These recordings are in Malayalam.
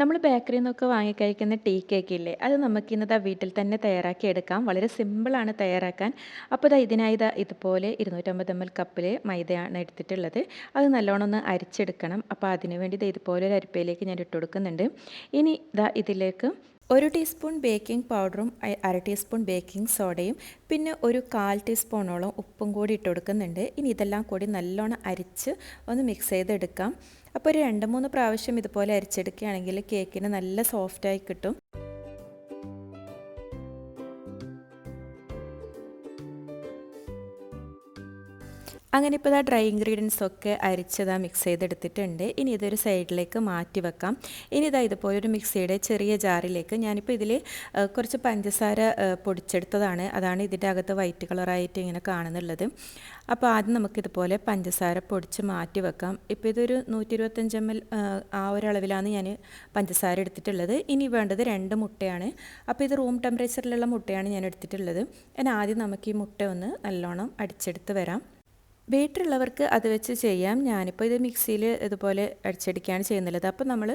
നമ്മൾ ബേക്കറിയിൽ നിന്നൊക്കെ വാങ്ങിക്കഴിക്കുന്ന ടീ കേക്ക് ഇല്ലേ അത് നമുക്ക് ഇന്നത് വീട്ടിൽ തന്നെ തയ്യാറാക്കി എടുക്കാം. വളരെ സിമ്പിളാണ് തയ്യാറാക്കാൻ. അപ്പോൾ ഇതാ ഇതിനായി ഇതാ ഇതുപോലെ ഇരുന്നൂറ്റമ്പത് എം എൽ കപ്പിൽ മൈദയാണ് എടുത്തിട്ടുള്ളത്. അത് നല്ലോണം ഒന്ന് അരിച്ചെടുക്കണം. അപ്പോൾ അതിന് വേണ്ടി ഇത് ഇതുപോലെ ഒരു അരിപ്പയിലേക്ക് ഞാൻ ഇട്ട് കൊടുക്കുന്നുണ്ട്. ഇനി ഇതാ ഇതിലേക്ക് ഒരു ടീസ്പൂൺ ബേക്കിംഗ് പൗഡറും അര ടീസ്പൂൺ ബേക്കിംഗ് സോഡയും പിന്നെ ഒരു കാൽ ടീസ്പൂണോളം ഉപ്പും കൂടി ഇട്ട് കൊടുക്കുന്നുണ്ട്. ഇനി ഇതെല്ലാം കൂടി നല്ലോണം അരിച്ച് ഒന്ന് മിക്സ് ചെയ്തെടുക്കാം. അപ്പോൾ ഒരു രണ്ട് മൂന്ന് പ്രാവശ്യം ഇതുപോലെ അരിച്ചെടുക്കുകയാണെങ്കിൽ കേക്കിന് നല്ല സോഫ്റ്റായി കിട്ടും. അങ്ങനെ ഇപ്പോൾ ആ ഡ്രൈ ഇൻഗ്രീഡിയൻസ് ഒക്കെ അരിച്ചതാ മിക്സ് ചെയ്തെടുത്തിട്ടുണ്ട്. ഇനി ഇതൊരു സൈഡിലേക്ക് മാറ്റി വെക്കാം. ഇനി ഇതാ ഇതുപോലെ ഒരു മിക്സിയുടെ ചെറിയ ജാറിലേക്ക് ഞാനിപ്പോൾ ഇതിൽ കുറച്ച് പഞ്ചസാര പൊടിച്ചെടുത്തതാണ്. അതാണ് ഇതിന്റെ അകത്ത് വൈറ്റ് കളറായിട്ട് ഇങ്ങനെ കാണുന്നുള്ളത്. അപ്പോൾ ആദ്യം നമുക്കിതുപോലെ പഞ്ചസാര പൊടിച്ച് മാറ്റി വെക്കാം. ഇപ്പോൾ ഇതൊരു നൂറ്റി ഇരുപത്തഞ്ച് എം എൽ ആ ഒരളവിലാണ് ഞാൻ പഞ്ചസാര എടുത്തിട്ടുള്ളത്. ഇനി വേണ്ടത് രണ്ട് മുട്ടയാണ്. അപ്പോൾ ഇത് റൂം ടെമ്പറേച്ചറിലുള്ള മുട്ടയാണ് ഞാൻ എടുത്തിട്ടുള്ളത്. ഞാൻ ആദ്യം നമുക്ക് ഈ മുട്ട ഒന്ന് നല്ലോണം അടിച്ചെടുത്ത് വരാം. വീട്ടിലുള്ളവർക്ക് അത് വെച്ച് ചെയ്യാം. ഞാനിപ്പോൾ ഇത് മിക്സിയിൽ ഇതുപോലെ അടിച്ചടിക്കുകയാണ് ചെയ്യുന്നുള്ളത് അപ്പോൾ നമ്മൾ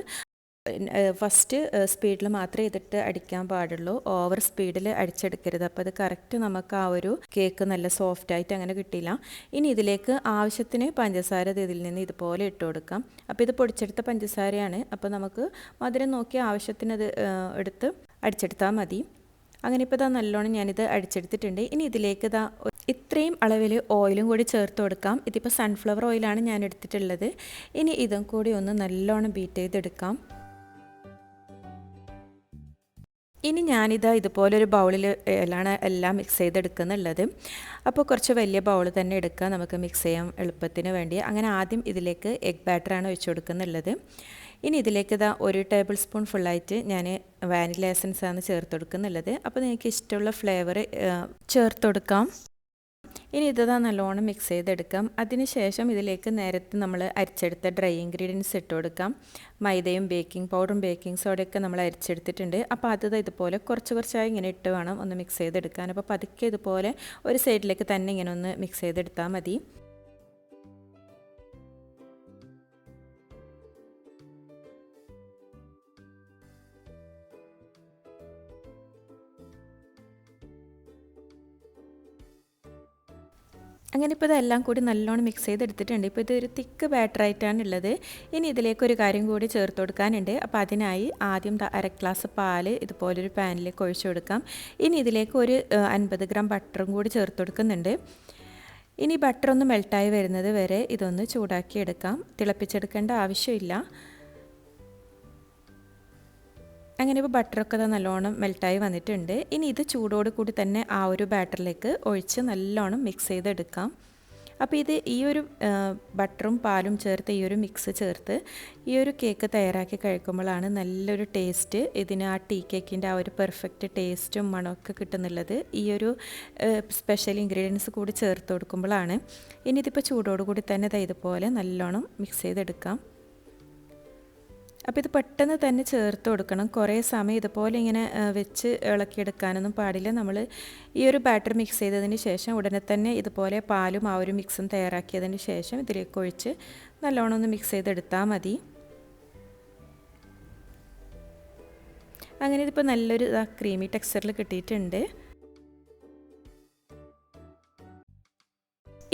ഫസ്റ്റ് സ്പീഡിൽ മാത്രമേ ഇതിട്ട് അടിക്കാൻ പാടുള്ളൂ. ഓവർ സ്പീഡിൽ അടിച്ചെടുക്കരുത്. അപ്പോൾ അത് കറക്റ്റ് നമുക്ക് ആ ഒരു കേക്ക് നല്ല സോഫ്റ്റ് ആയിട്ട് അങ്ങനെ കിട്ടിയില്ല. ഇനി ഇതിലേക്ക് ആവശ്യത്തിന് പഞ്ചസാര ഇതിൽ നിന്ന് ഇതുപോലെ ഇട്ട് കൊടുക്കാം. അപ്പോൾ ഇത് പൊടിച്ചെടുത്ത പഞ്ചസാരയാണ്. അപ്പോൾ നമുക്ക് മധുരം നോക്കി ആവശ്യത്തിന് അത് എടുത്ത് അടിച്ചെടുത്താൽ മതി. അങ്ങനെ ഇപ്പോൾ ഇതാ നല്ലോണം ഞാനിത് അടിച്ചെടുത്തിട്ടുണ്ട്. ഇനി ഇതിലേക്ക് ഇതാ ഇത്രയും അളവിൽ ഓയിലും കൂടി ചേർത്ത് കൊടുക്കാം. ഇതിപ്പോൾ സൺഫ്ലവർ ഓയിലാണ് ഞാൻ എടുത്തിട്ടുള്ളത്. ഇനി ഇതും കൂടി ഒന്ന് നല്ലോണം ബീറ്റ് ചെയ്തെടുക്കാം. ഇനി ഞാനിതാ ഇതുപോലൊരു ബൗളിൽ എല്ലാം എല്ലാം മിക്സ് ചെയ്തെടുക്കുന്നുള്ളത്. അപ്പോൾ കുറച്ച് വലിയ ബൗൾ തന്നെ എടുക്കുക നമുക്ക് മിക്സ് ചെയ്യാം എളുപ്പത്തിന് വേണ്ടി. അങ്ങനെ ആദ്യം ഇതിലേക്ക് എഗ് ബാറ്ററാണ് ഒഴിച്ചു കൊടുക്കുന്നുള്ളത്. ഇനി ഇതിലേക്ക് ഇതാ ഒരു ടേബിൾ സ്പൂൺ ഫുള്ളായിട്ട് ഞാൻ വാനില എസൻസ് ആണ് ചേർത്ത് കൊടുക്കുന്നുള്ളത്. അപ്പോൾ നിങ്ങൾക്ക് ഇഷ്ടമുള്ള ഫ്ലേവർ ചേർത്ത് കൊടുക്കാം. ഇനി ഇതാ നല്ലോണം മിക്സ് ചെയ്തെടുക്കാം. അതിനുശേഷം ഇതിലേക്ക് നേരത്തെ നമ്മൾ അരിച്ചെടുത്ത ഡ്രൈ ഇൻഗ്രീഡിയൻസ് ഇട്ട് കൊടുക്കാം. മൈദയും ബേക്കിംഗ് പൗഡറും ബേക്കിംഗ് സോഡയൊക്കെ നമ്മൾ അരിച്ചെടുത്തിട്ടുണ്ട്. അപ്പോൾ അത് ഇതുപോലെ കുറച്ച് കുറച്ചായി ഇങ്ങനെ ഇട്ട് വേണം ഒന്ന് മിക്സ് ചെയ്തെടുക്കാൻ. അപ്പോൾ പതുക്കെ ഇതുപോലെ ഒരു സൈഡിലേക്ക് തന്നെ ഇങ്ങനെ ഒന്ന് മിക്സ് ചെയ്തെടുത്താൽ മതി. അങ്ങനെ ഇപ്പോൾ ഇതെല്ലാം കൂടി നല്ലോണം മിക്സ് ചെയ്തെടുത്തിട്ടുണ്ട്. ഇപ്പോൾ ഇതൊരു തിക്ക് ബാറ്ററായിട്ടാണ് ഉള്ളത്. ഇനി ഇതിലേക്ക് ഒരു കാര്യം കൂടി ചേർത്ത് കൊടുക്കാനുണ്ട്. അപ്പോൾ അതിനായി ആദ്യം അര ഗ്ലാസ് പാൽ ഇതുപോലൊരു പാനിലേക്ക് ഒഴിച്ചു കൊടുക്കാം. ഇനി ഇതിലേക്ക് ഒരു അൻപത് ഗ്രാം ബട്ടറും കൂടി ചേർത്ത് കൊടുക്കുന്നുണ്ട്. ഇനി ബട്ടർ ഒന്ന് മെൽട്ടായി വരുന്നത് വരെ ഇതൊന്ന് ചൂടാക്കി എടുക്കാം തിളപ്പിച്ചെടുക്കേണ്ട ആവശ്യമില്ല. അങ്ങനെ ഇപ്പോൾ ബട്ടറൊക്കെ നല്ലോണം മെൽട്ടായി വന്നിട്ടുണ്ട്. ഇനി ഇത് ചൂടോട് കൂടി തന്നെ ആ ഒരു ബാറ്ററിലേക്ക് ഒഴിച്ച് നല്ലോണം മിക്സ് ചെയ്തെടുക്കാം. അപ്പോൾ ഇത് ഈ ഒരു ബട്ടറും പാലും ചേർത്ത് ഈ ഒരു മിക്സ് ചേർത്ത് ഈ ഒരു കേക്ക് തയ്യാറാക്കി കഴിക്കുമ്പോഴാണ് നല്ലൊരു ടേസ്റ്റ് ഇതിന് ആ ടീ കേക്കിന്റെ ആ ഒരു പെർഫെക്റ്റ് ടേസ്റ്റും മണമൊക്കെ കിട്ടുന്നുള്ളത്. ഈ ഒരു സ്പെഷ്യൽ ഇൻഗ്രീഡിയൻസ് കൂടി ചേർത്ത് കൊടുക്കുമ്പോഴാണ് ഇനി ഇതിപ്പോൾ ചൂടോടുകൂടി തന്നെ ഇതുപോലെ നല്ലോണം മിക്സ് ചെയ്തെടുക്കാം. അപ്പോൾ ഇത് പെട്ടെന്ന് തന്നെ ചേർത്ത് കൊടുക്കണം. കുറേ സമയം ഇതുപോലെ ഇങ്ങനെ വെച്ച് ഇളക്കിയെടുക്കാനൊന്നും പാടില്ല. നമ്മൾ ഈ ഒരു ബാറ്റർ മിക്സ് ചെയ്തതിന് ശേഷം ഉടനെ തന്നെ ഇതുപോലെ പാലും ആ ഒരു മിക്സും തയ്യാറാക്കിയതിന് ശേഷം ഇതിലേക്ക് ഒഴിച്ച് നല്ലോണം ഒന്ന് മിക്സ് ചെയ്തെടുത്താൽ മതി. അങ്ങനെ ഇതിപ്പോൾ നല്ലൊരു ക്രീമി ടെക്സ്ചറിൽ കിട്ടിയിട്ടുണ്ട്.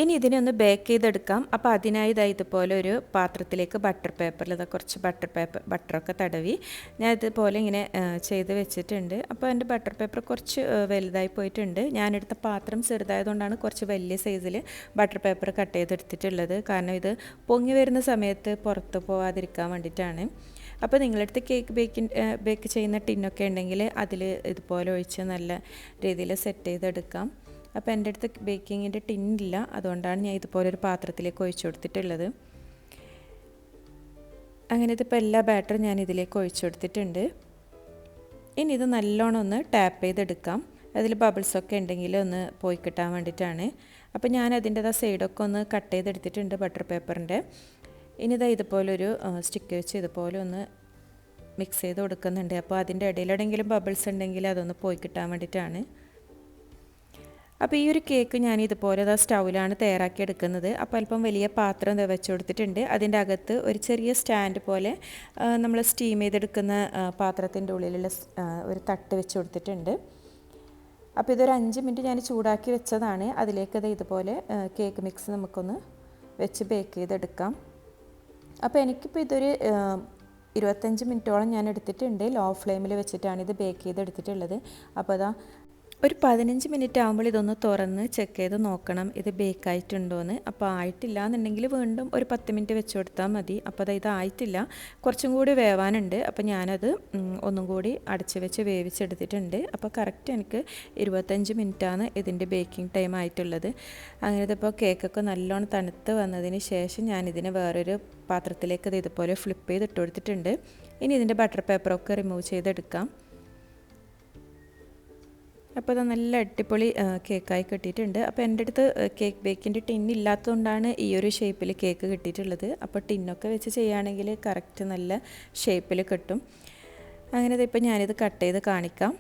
ഇനി ഇതിനെ ഒന്ന് ബേക്ക് ചെയ്തെടുക്കാം. അപ്പോൾ അതിനായി ഇതാ ഇതുപോലെ ഒരു പാത്രത്തിലേക്ക് ബട്ടർ പേപ്പറിൽ കുറച്ച് ബട്ടർ പേപ്പർ ബട്ടറൊക്കെ തടവി. ഞാൻ ഇതുപോലെ ഇങ്ങനെ ചെയ്ത് വെച്ചിട്ടുണ്ട്. അപ്പോൾ എന്റെ ബട്ടർ പേപ്പർ കുറച്ച് വലുതായി പോയിട്ടുണ്ട്. ഞാനെടുത്ത പാത്രം ചെറുതായതുകൊണ്ടാണ് കുറച്ച് വലിയ സൈസിൽ ബട്ടർ പേപ്പർ കട്ട് ചെയ്തെടുത്തിട്ടുള്ളത്. കാരണം ഇത് പൊങ്ങി വരുന്ന സമയത്ത് പുറത്ത് പോവാതിരിക്കാൻ വേണ്ടിയിട്ടാണ്. അപ്പോൾ നിങ്ങളടുത്ത് കേക്ക് ബേക്കിൻ ബേക്ക് ചെയ്യുന്ന ടിന്നൊക്കെ ഉണ്ടെങ്കിൽ അതിൽ ഇതുപോലെ ഒഴിച്ച് നല്ല രീതിയിൽ സെറ്റ് ചെയ്തെടുക്കാം. അപ്പോൾ എന്റെ അടുത്ത് ബേക്കിങ്ങിന്റെ ടിന്നില്ല അതുകൊണ്ടാണ് ഞാൻ ഇതുപോലെ ഒരു പാത്രത്തിലേക്ക് ഒഴിച്ചു കൊടുത്തിട്ടുള്ളത്. അങ്ങനെ ഇതിപ്പോൾ എല്ലാ ബാറ്ററും ഞാൻ ഇതിലേക്ക് ഒഴിച്ചു കൊടുത്തിട്ടുണ്ട്. ഇനി ഇത് നല്ലോണം ഒന്ന് ടാപ്പ് ചെയ്തെടുക്കാം. അതിൽ ബബിൾസൊക്കെ ഉണ്ടെങ്കിൽ ഒന്ന് പോയി കിട്ടാൻ വേണ്ടിയിട്ടാണ്. അപ്പോൾ ഞാൻ അതിന്റെതാ സൈഡൊക്കെ ഒന്ന് കട്ട് ചെയ്തെടുത്തിട്ടുണ്ട് ബട്ടർ പേപ്പറിന്റെ. ഇനി ഇതാ ഇതുപോലൊരു സ്റ്റിക്ക് വെച്ച് ഇതുപോലെ ഒന്ന് മിക്സ് ചെയ്ത് കൊടുക്കുന്നുണ്ട്. അപ്പോൾ അതിന്റെ ഇടയിലെങ്കിലും ബബിൾസ് ഉണ്ടെങ്കിൽ അതൊന്ന് പോയി കിട്ടാൻ വേണ്ടിയിട്ടാണ്. അപ്പോൾ ഈ ഒരു കേക്ക് ഞാൻ ഇതുപോലെ അതാ സ്റ്റൗവിലാണ് തയ്യാറാക്കി എടുക്കുന്നത്. അപ്പോൾ അല്പം വലിയ പാത്രം വെച്ച് കൊടുത്തിട്ടുണ്ട്. അതിന്റെ അകത്ത് ഒരു ചെറിയ സ്റ്റാൻഡ് പോലെ നമ്മൾ സ്റ്റീം ചെയ്തെടുക്കുന്ന പാത്രത്തിന്റെ ഉള്ളിലുള്ള ഒരു തട്ട് വെച്ച് കൊടുത്തിട്ടുണ്ട്. അപ്പോൾ ഇതൊരു അഞ്ച് മിനിറ്റ് ഞാൻ ചൂടാക്കി വെച്ചതാണ്. അതിലേക്ക് അത് ഇതുപോലെ കേക്ക് മിക്സ് നമുക്കൊന്ന് വെച്ച് ബേക്ക് ചെയ്തെടുക്കാം. അപ്പോൾ എനിക്കിപ്പോൾ ഇതൊരു ഇരുപത്തഞ്ച് മിനിറ്റോളം ഞാൻ എടുത്തിട്ടുണ്ട്. ലോ ഫ്ലെയിമിൽ വെച്ചിട്ടാണ് ഇത് ബേക്ക് ചെയ്തെടുത്തിട്ടുള്ളത്. അപ്പോൾ അതാ ഒരു പതിനഞ്ച് മിനിറ്റ് ആകുമ്പോൾ ഇതൊന്ന് തുറന്ന് ചെക്ക് ചെയ്ത് നോക്കണം ഇത് ബേക്ക് ആയിട്ടുണ്ടോയെന്ന് അപ്പോൾ ആയിട്ടില്ല എന്നുണ്ടെങ്കിൽ വീണ്ടും ഒരു പത്ത് മിനിറ്റ് വെച്ച് കൊടുത്താൽ മതി. അപ്പോൾ അത് ഇതായിട്ടില്ല കുറച്ചും കൂടി വേവാനുണ്ട്. അപ്പോൾ ഞാനത് ഒന്നും കൂടി അടച്ച് വെച്ച് വേവിച്ചെടുത്തിട്ടുണ്ട്. അപ്പോൾ കറക്റ്റ് എനിക്ക് ഇരുപത്തഞ്ച് മിനിറ്റാണ് ഇതിന്റെ ബേക്കിംഗ് ടൈം ആയിട്ടുള്ളത്. അങ്ങനെ ഇതിപ്പോൾ കേക്കൊക്കെ നല്ലോണം തണുത്ത് വന്നതിന് ശേഷം ഞാനിതിനെ വേറൊരു പാത്രത്തിലേക്ക് ഇത് ഇതുപോലെ ഫ്ലിപ്പ് ചെയ്ത് ഇട്ട് കൊടുത്തിട്ടുണ്ട്. ഇനി ഇതിന്റെ ബട്ടർ പേപ്പറൊക്കെ റിമൂവ് ചെയ്തെടുക്കാം. അപ്പോൾ അത് നല്ല അടിപൊളി കേക്കായി കിട്ടിയിട്ടുണ്ട്. അപ്പോൾ എന്റെ അടുത്ത് കേക്ക് ബേക്കിന്റെ ടിൻ ഇല്ലാത്തതുകൊണ്ടാണ് ഈ ഒരു ഷേപ്പിൽ കേക്ക് കിട്ടിയിട്ടുള്ളത്. അപ്പോൾ ടിന്നൊക്കെ വെച്ച് ചെയ്യുകയാണെങ്കിൽ കറക്റ്റ് നല്ല ഷേപ്പിൽ കിട്ടും. അങ്ങനെ ഇതിപ്പോൾ ഞാനിത് കട്ട് ചെയ്ത് കാണിക്കാം.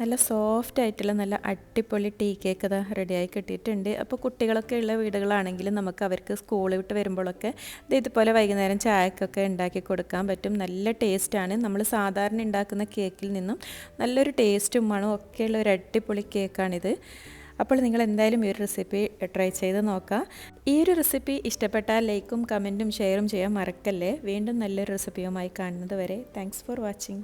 നല്ല സോഫ്റ്റ് ആയിട്ടുള്ള നല്ല അടിപൊളി ടീ കേക്ക് ഇതാ റെഡിയായി കിട്ടിയിട്ടുണ്ട്. അപ്പോൾ കുട്ടികളൊക്കെ ഉള്ള വീടുകളാണെങ്കിൽ നമുക്ക് അവർക്ക് സ്കൂൾ വിട്ട് വരുമ്പോഴൊക്കെ ഇത് ഇതുപോലെ വൈകുന്നേരം ചായക്കൊക്കെ ഉണ്ടാക്കി കൊടുക്കാൻ പറ്റും. നല്ല ടേസ്റ്റാണ് നമ്മൾ സാധാരണ ഉണ്ടാക്കുന്ന കേക്കിൽ നിന്നും നല്ലൊരു ടേസ്റ്റും മണവും ഒക്കെയുള്ള ഒരു അടിപൊളി കേക്കാണിത് അപ്പോൾ നിങ്ങൾ എന്തായാലും ഈ ഒരു റെസിപ്പി ട്രൈ ചെയ്ത് നോക്കുക ഈ ഒരു റെസിപ്പി ഇഷ്ടപ്പെട്ടാൽ ലൈക്കും കമന്റും ഷെയറും ചെയ്യാൻ മറക്കല്ലേ. വീണ്ടും നല്ലൊരു റെസിപ്പിയുമായി കാണുന്നത് വരെ. Thanks for watching